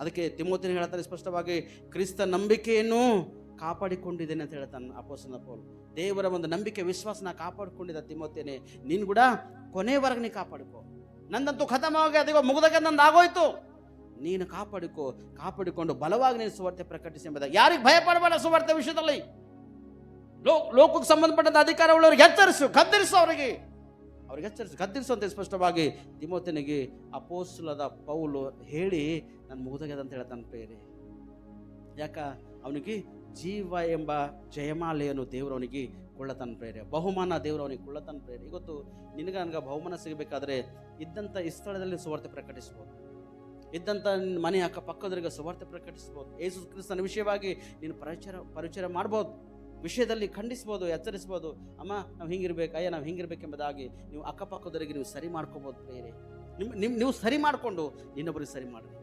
ಅದಕ್ಕೆ ತಿಮೋತಿನ ಹೇಳ್ತಾರೆ ಸ್ಪಷ್ಟವಾಗಿ, ಕ್ರಿಸ್ತ ನಂಬಿಕೆಯನ್ನು ಕಾಪಾಡಿಕೊಂಡಿದ್ದೇನೆ ಅಂತ ಹೇಳ್ತಾನೆ ಅಪೋಸನ ಪೌಲ್. ದೇವರ ಒಂದು ನಂಬಿಕೆ, ವಿಶ್ವಾಸನ ಕಾಪಾಡಿಕೊಂಡಿದ್ದ ತಿಮ್ಮೋತೇನೆ ನೀನು ಕೂಡ ಕೊನೆವರೆಗೆ ನೀ ಕಾಪಾಡಿಕೋ. ನಂದಂತೂ ಖತಮವಾಗಿ, ಅದಿಗೋ, ಮುಗಿದಾಗ ನಂದು ಆಗೋಯ್ತು. ನೀನು ಕಾಪಾಡಿಕೋ, ಕಾಪಾಡಿಕೊಂಡು ಬಲವಾಗಿ ನೀನು ಸುವಾರ್ತೆ ಪ್ರಕಟಿಸಿ ಎಂಬ ಯಾರಿಗೆ ಭಯ ಪಡಬೇಡ ಸುವಾರ್ತೆ ವಿಷಯದಲ್ಲಿ. ಲೋಕಕ್ಕೆ ಸಂಬಂಧಪಟ್ಟಂತ ಅಧಿಕಾರ ಉಳ್ಳವರಿಗೆ ಎಚ್ಚರಿಸು ಕದ್ದರಿಸು ಅವರಿಗೆ. ಅವ್ರಿಗೆ ಎಚ್ಚರಿಸಿ. ಗದ್ದರಿಸು ಸ್ಪಷ್ಟವಾಗಿ ತಿಮೋತಿನಿಗೆ ಅಪೋಸ್ಲದ ಪೌಲು ಹೇಳಿ ನಾನು ಮುಗಿದಾಗ್ಯದ ಅಂತ ಹೇಳ್ತಾನೆ ಪ್ರೇರೆ ಯಾಕ? ಅವನಿಗೆ ಜೀವ ಎಂಬ ಜಯಮಾಲೆಯನ್ನು ದೇವರವನಿಗೆ ಕೊಳ್ಳತನ ಪ್ರೇರೆ ಬಹುಮಾನ ದೇವರವನಿಗೆ ಕೊಳ್ಳತಾನ ಪ್ರೇರೆ ಇವತ್ತು ನಿನಗೆ ನನಗೆ ಬಹುಮಾನ ಸಿಗಬೇಕಾದ್ರೆ ಇದ್ದಂಥ ಈ ಸ್ಥಳದಲ್ಲಿ ಸುವಾರ್ತೆ ಪ್ರಕಟಿಸ್ಬೋದು. ಇದ್ದಂಥ ನಿನ್ನ ಮನೆ ಅಕ್ಕಪಕ್ಕದವರಿಗೆ ಸುವಾರ್ತೆ ಪ್ರಕಟಿಸ್ಬೋದು. ಯೇಸು ಕ್ರಿಸ್ತನ ವಿಷಯವಾಗಿ ನೀನು ಪರಿಚಯ ಪರಿಚಯ ಮಾಡ್ಬೋದು. ವಿಷಯದಲ್ಲಿ ಖಂಡಿಸ್ಬೋದು, ಎಚ್ಚರಿಸ್ಬೋದು. ಅಮ್ಮ, ನಾವು ಹಿಂಗಿರ್ಬೇಕು, ಅಯ್ಯ, ನಾವು ಹಿಂಗಿರ್ಬೇಕೆಂಬುದಾಗಿ ನೀವು ಅಕ್ಕಪಕ್ಕದವರಿಗೆ ನೀವು ಸರಿ ಮಾಡ್ಕೋಬೋದು ಬೇರೆ ನಿಮ್ಮ ನಿಮ್ಮ ನೀವು ಸರಿ ಮಾಡಿಕೊಂಡು ಇನ್ನೊಬ್ಬರಿಗೆ ಸರಿ ಮಾಡಿರಿ.